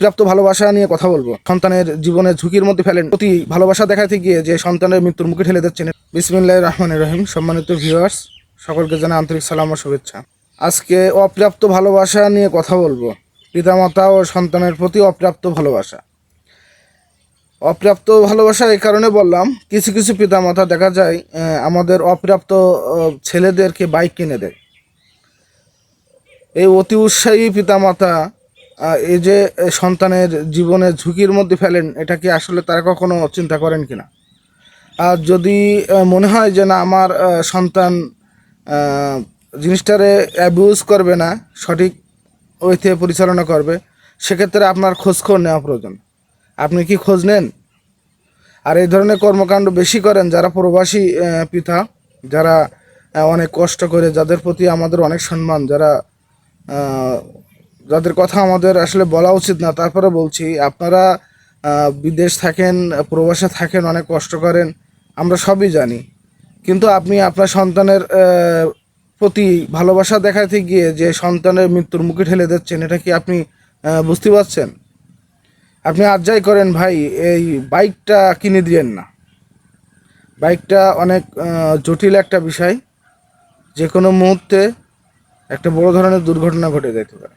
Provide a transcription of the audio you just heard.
প্রাপ্ত ভালোবাসা নিয়ে কথা বলব। সন্তানের জীবনে ঝুঁকির মধ্যে ফেলেন। অতি ভালোবাসা দেখাতে গিয়ে যে সন্তানের মৃত্যুর মুখে ঠেলে দিচ্ছেন। বিসমিল্লাহ রহমান রহিম। সম্মানিত ভিউয়ার্স সকলকে জানা আন্তরিক সালাম ও শুভেচ্ছা। আজকে অপ্রাপ্ত ভালোবাসা নিয়ে কথা বলব। পিতামাতা ও সন্তানের প্রতি অপ্রাপ্ত ভালোবাসা। অপ্রাপ্ত ভালোবাসা এই কারণে বললাম, কিছু কিছু পিতামাতা দেখা যায় আমাদের অপ্রাপ্ত ছেলেদেরকে বাইক কিনে দেয়। এই অতি উৎসাহী পিতামাতা এই যে সন্তানের জীবনে ঝুঁকির মধ্যে ফেলেন, এটা কি আসলে তারা কখনো চিন্তা করেন কিনা? আর যদি মনে হয় যে না, আমার সন্তান জিনিসটারে অ্যাবিউজ করবে না, সঠিক ওইতে পরিচালনা করবে, সেক্ষেত্রে আপনার খোঁজখবর নেওয়া প্রয়োজন। আপনি কি খোঁজ নেন? আর এই ধরনের কর্মকাণ্ড বেশি করেন যারা প্রবাসী পিতা, যারা অনেক কষ্ট করে, যাদের প্রতি আমাদের অনেক সম্মান, যারা যাদের কথা আমাদের আসলে বলা উচিত না, তারপরে বলছি, আপনারা বিদেশ থাকেন, প্রবাসে থাকেন, অনেক কষ্ট করেন, আমরা সবই জানি। কিন্তু আপনি আপনার সন্তানের প্রতি ভালোবাসা দেখাতে গিয়ে যে সন্তানের মৃত্যুর মুখে ঠেলে দিচ্ছেন, এটা কি আপনি বুঝতে পারছেন? আপনি আর যাই করেন ভাই, এই বাইকটা কিনে দিয়েন না। বাইকটা অনেক জটিল একটা বিষয়। যে কোনো মুহূর্তে একটা বড় ধরনের দুর্ঘটনা ঘটে যেতে পারে।